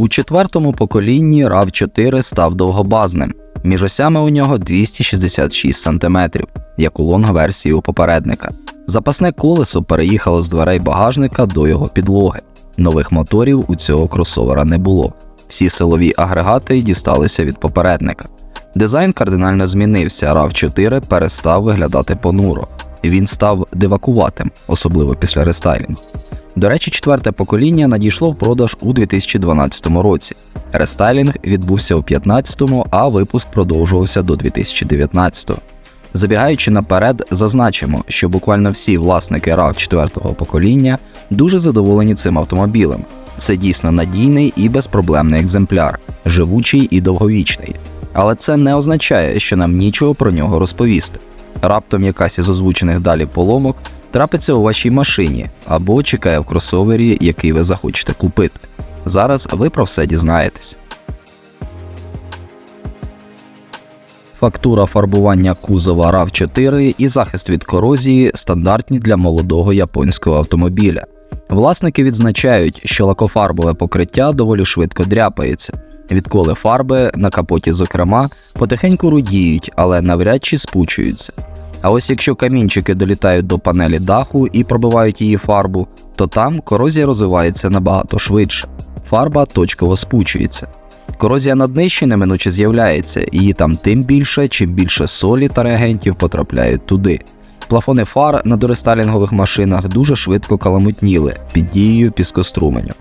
У четвертому поколінні rav 4 став довгобазним. Між осями у нього 266 см, як у лонг-версії у попередника. Запасне колесо переїхало з дверей багажника до його підлоги. Нових моторів у цього кросовера не було. Всі силові агрегати дісталися від попередника. Дизайн кардинально змінився, rav 4 перестав виглядати понуро. Він став дивакуватим, особливо після рестайлінгу. До речі, четверте покоління надійшло в продаж у 2012 році. Рестайлінг відбувся у 2015, а випуск продовжувався до 2019. Забігаючи наперед, зазначимо, що буквально всі власники rav 4 покоління дуже задоволені цим автомобілем. Це дійсно надійний і безпроблемний екземпляр, живучий і довговічний. Але це не означає, що нам нічого про нього розповісти. Раптом якась із озвучених далі поломок трапиться у вашій машині або чекає в кросовері, який ви захочете купити. Зараз ви про все дізнаєтесь. Фактура фарбування кузова rav 4 і захист від корозії стандартні для молодого японського автомобіля. Власники відзначають, що лакофарбове покриття доволі швидко дряпається. Відколи фарби на капоті, зокрема, потихеньку рудіють, але навряд чи спучуються. А ось якщо камінчики долітають до панелі даху і пробивають її фарбу, то там корозія розвивається набагато швидше. Фарба точково спучується. Корозія на днищі неминуче з'являється, її там тим більше, чим більше солі та реагентів потрапляють туди. Плафони фар на дорестайлінгових машинах дуже швидко каламутніли під дією піскоструменю.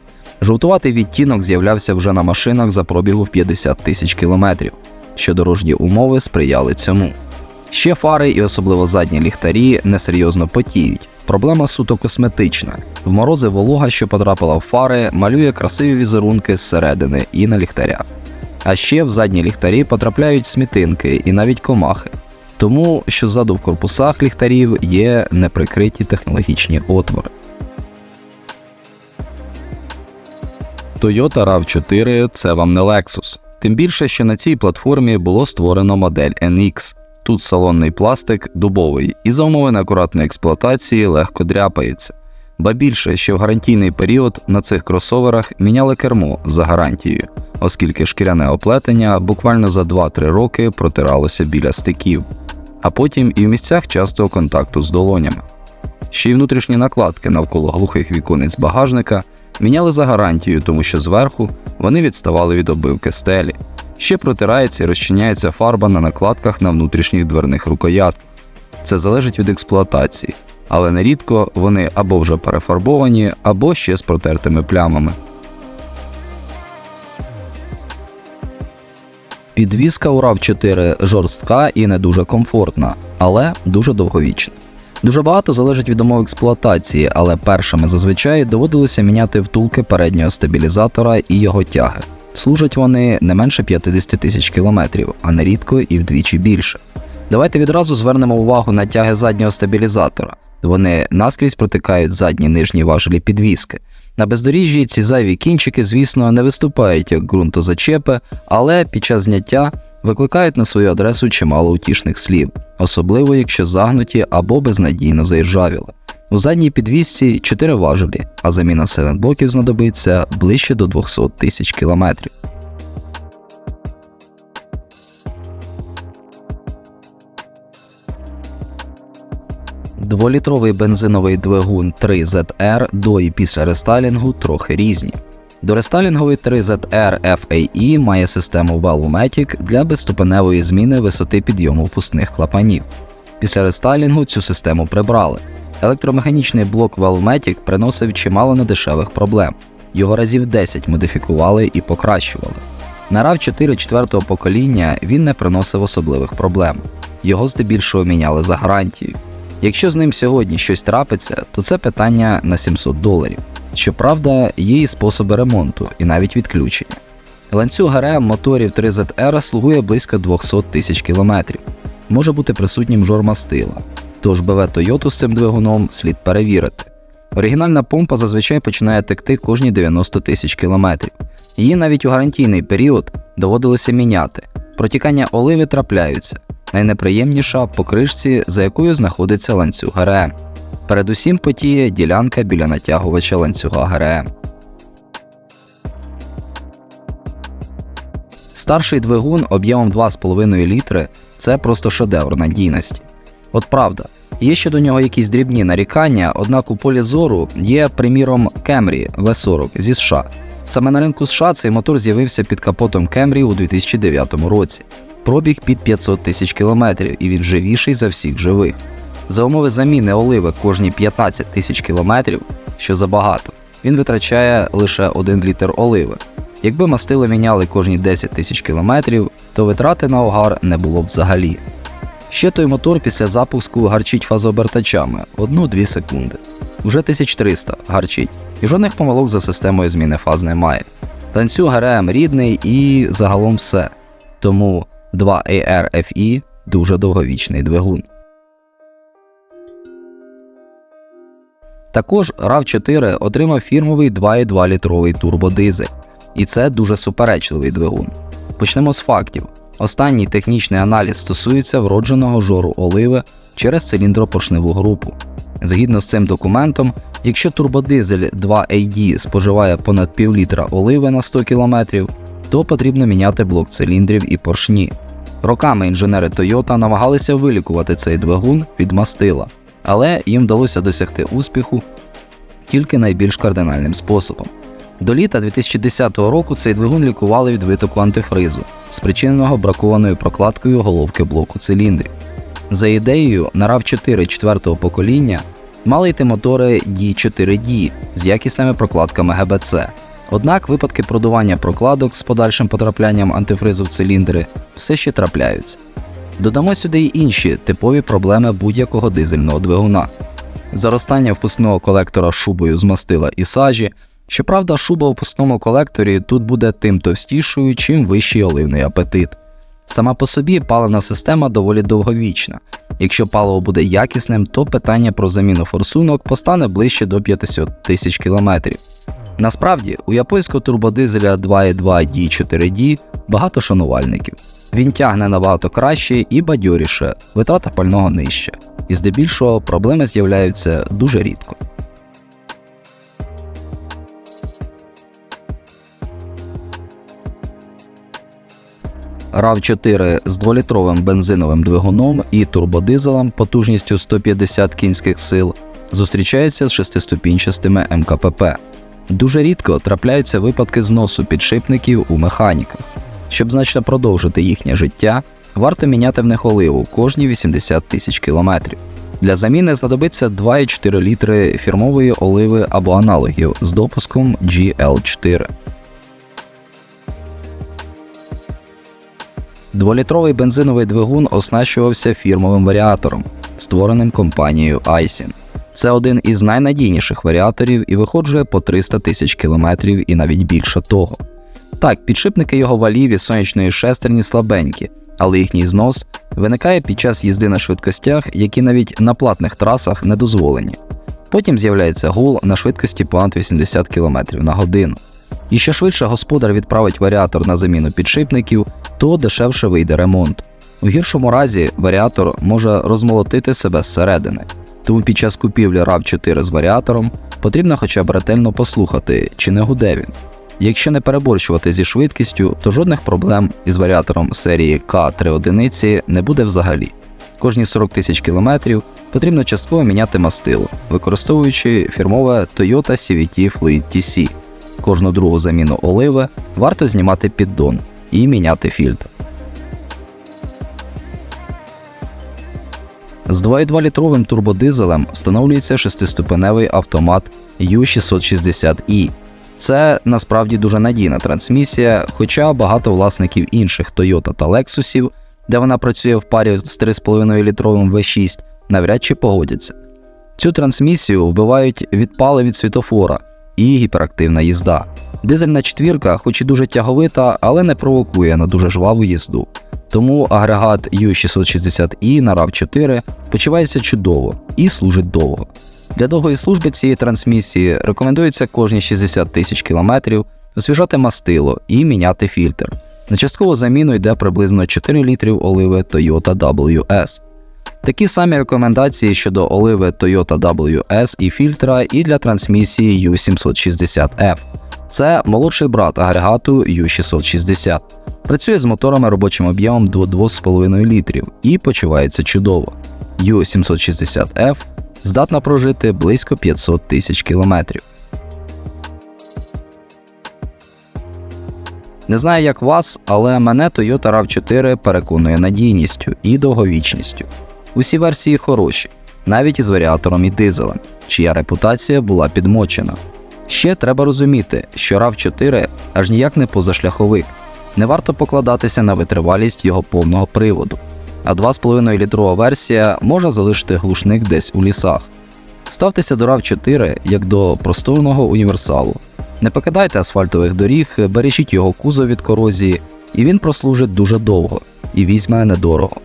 Жовтуватий відтінок з'являвся вже на машинах за пробігу в 50 тисяч кілометрів, що дорожні умови сприяли цьому. Ще фари і особливо задні ліхтарі несерйозно потіють. Проблема суто косметична. В морози волога, що потрапила в фари, малює красиві візерунки зсередини і на ліхтарях. А ще в задні ліхтарі потрапляють смітинки і навіть комахи. Тому що ззаду в корпусах ліхтарів є неприкриті технологічні отвори. Toyota rav 4 це вам не Lexus. Тим більше, що на цій платформі було створено модель NX. Тут салонний пластик дубовий і за умови неакуратної експлуатації легко дряпається. Ба більше, що в гарантійний період на цих кросоверах міняли кермо за гарантією, оскільки шкіряне оплетення буквально за 2-3 роки протиралося біля стиків, а потім і в місцях частого контакту з долонями. Ще й внутрішні накладки навколо глухих віконець багажника міняли за гарантією, тому що зверху вони відставали від обивки стелі. Ще протирається і розчиняється фарба на накладках на внутрішніх дверних рукоятках. Це залежить від експлуатації, але нерідко вони або вже перефарбовані, або ще з протертими плямами. Підвізка у rav 4 жорстка і не дуже комфортна, але дуже довговічна. Дуже багато залежить від умов експлуатації, але першими зазвичай доводилося міняти втулки переднього стабілізатора і його тяги. Служать вони не менше 50 тисяч кілометрів, а нерідко і вдвічі більше. Давайте відразу звернемо увагу на тяги заднього стабілізатора. Вони наскрізь протикають задні нижні важелі підвіски. На бездоріжжі ці зайві кінчики, звісно, не виступають як ґрунтозачепи, але під час зняття викликають на свою адресу чимало утішних слів, особливо якщо загнуті або безнадійно заіржавіли. У задній підвісці 4 важелі, а заміна сайлентблоків знадобиться ближче до 200 тисяч кілометрів. Дволітровий бензиновий двигун 3ZR до і після рестайлінгу трохи різні. Дорестайлінговий 3ZR FAE має систему Valvomatic для безступеневої зміни висоти підйому впускних клапанів. Після рестайлінгу цю систему прибрали. Електромеханічний блок Valvomatic приносив чимало недешевих проблем. Його разів 10 модифікували і покращували. На rav 4 4 покоління він не приносив особливих проблем. Його здебільшого міняли за гарантією. Якщо з ним сьогодні щось трапиться, то це питання на 700 доларів. Щоправда, є і способи ремонту, і навіть відключення. Ланцюг ГРМ моторів 3ZR слугує близько 200 тисяч кілометрів. Може бути присутнім жор мастила. Тож БВ Toyota з цим двигуном слід перевірити. Оригінальна помпа зазвичай починає текти кожні 90 тисяч кілометрів. Її навіть у гарантійний період доводилося міняти. Протікання оливи трапляються. Найнеприємніша по кришці, за якою знаходиться ланцюг ГРМ. Передусім потіє ділянка біля натягувача ланцюга ГРМ. Старший двигун об'ємом 2,5 літри це просто шедевр надійності. От правда, є ще до нього якісь дрібні нарікання, однак у полі зору є, приміром, Camry V40 зі США. Саме на ринку США цей мотор з'явився під капотом Camry у 2009 році. Пробіг під 500 тисяч кілометрів, і він живіший за всіх живих. За умови заміни оливи кожні 15 тисяч кілометрів, що забагато, він витрачає лише 1 літр оливи. Якби мастило міняли кожні 10 тисяч кілометрів, то витрати на огар не було б взагалі. Ще той мотор після запуску гарчить фазообертачами 1-2 секунди. Уже 1300 гарчить, і жодних помилок за системою зміни фаз немає. Танцю ГРМ рідний і загалом все. Тому 2AR FE дуже довговічний двигун. Також RAV4 отримав фірмовий 2,2 літровий турбодизель, і це дуже суперечливий двигун. Почнемо з фактів. Останній технічний аналіз стосується вродженого жору оливи через циліндропоршневу групу. Згідно з цим документом, якщо турбодизель 2AD споживає понад пів літра оливи на 100 км, то потрібно міняти блок циліндрів і поршні. Роками інженери Toyota намагалися вилікувати цей двигун від мастила, але їм вдалося досягти успіху тільки найбільш кардинальним способом. До літа 2010 року цей двигун лікували від витоку антифризу, спричиненого бракованою прокладкою головки блоку циліндрів. За ідеєю, на rav 4 четвертого покоління мали йти мотори D4D з якісними прокладками ГБЦ. Однак випадки продування прокладок з подальшим потраплянням антифризу в циліндри все ще трапляються. Додамо сюди й інші типові проблеми будь-якого дизельного двигуна: заростання впускного колектора шубою з мастила і сажі. Щоправда, шуба у впускному колекторі тут буде тим товстішою, чим вищий оливний апетит. Сама по собі паливна система доволі довговічна. Якщо паливо буде якісним, то питання про заміну форсунок постане ближче до 500 тисяч кілометрів. Насправді, у японського турбодизеля 2.2 D4D багато шанувальників. Він тягне набагато краще і бадьоріше, витрата пального нижча, і здебільшого проблеми з'являються дуже рідко. RAV4 з 2-літровим бензиновим двигуном і турбодизелем потужністю 150 кінських сил зустрічається з шестиступінчастими МКПП. Дуже рідко трапляються випадки зносу підшипників у механіках. Щоб значно продовжити їхнє життя, варто міняти в них оливу кожні 80 тисяч кілометрів. Для заміни знадобиться 2,4 літри фірмової оливи або аналогів з допуском GL4. Дволітровий бензиновий двигун оснащувався фірмовим варіатором, створеним компанією Aisin. Це один із найнадійніших варіаторів і виходжує по 300 тисяч кілометрів і навіть більше того. Так, підшипники його валів і сонячної шестерні слабенькі, але їхній знос виникає під час їзди на швидкостях, які навіть на платних трасах не дозволені. Потім з'являється гул на швидкості понад 80 км на годину. І що швидше господар відправить варіатор на заміну підшипників, то дешевше вийде ремонт. У гіршому разі варіатор може розмолотити себе зсередини. Тому під час купівлі rav 4 з варіатором потрібно хоча б ретельно послухати, чи не гуде він. Якщо не переборщувати зі швидкістю, то жодних проблем із варіатором серії К3 одиниці не буде взагалі. Кожні 40 тисяч кілометрів потрібно частково міняти мастило, використовуючи фірмове Toyota CVT Fluid TC. Кожну другу заміну оливи варто знімати піддон і міняти фільтр. З 2,2-літровим турбодизелем встановлюється шестиступеневий автомат U660i. Це насправді дуже надійна трансмісія, хоча багато власників інших Toyota та Lexus, де вона працює в парі з 3,5-літровим V6, навряд чи погодяться. Цю трансмісію вбивають відпали від світофора і гіперактивна їзда. Дизельна четвірка, хоч і дуже тяговита, але не провокує на дуже жваву їзду. Тому агрегат U660i на rav 4 почувається чудово і служить довго. Для довгої служби цієї трансмісії рекомендується кожні 60 тисяч кілометрів освіжати мастило і міняти фільтр. На часткову заміну йде приблизно 4 літрів оливи Toyota WS. Такі самі рекомендації щодо оливи Toyota WS і фільтра і для трансмісії U760F. Це молодший брат агрегату U660. Працює з моторами робочим об'ємом до 2,5 літрів і почувається чудово. U760F здатна прожити близько 500 тисяч кілометрів. Не знаю, як вас, але мене Toyota RAV4 переконує надійністю і довговічністю. Усі версії хороші, навіть із варіатором і дизелем, чия репутація була підмочена. Ще треба розуміти, що RAV4 аж ніяк не позашляховик, не варто покладатися на витривалість його повного приводу, а 2,5 літрова версія може залишити глушник десь у лісах. Ставтеся до RAV4 як до просторного універсалу. Не покидайте асфальтових доріг, бережіть його кузов від корозії, і він прослужить дуже довго і візьме недорого.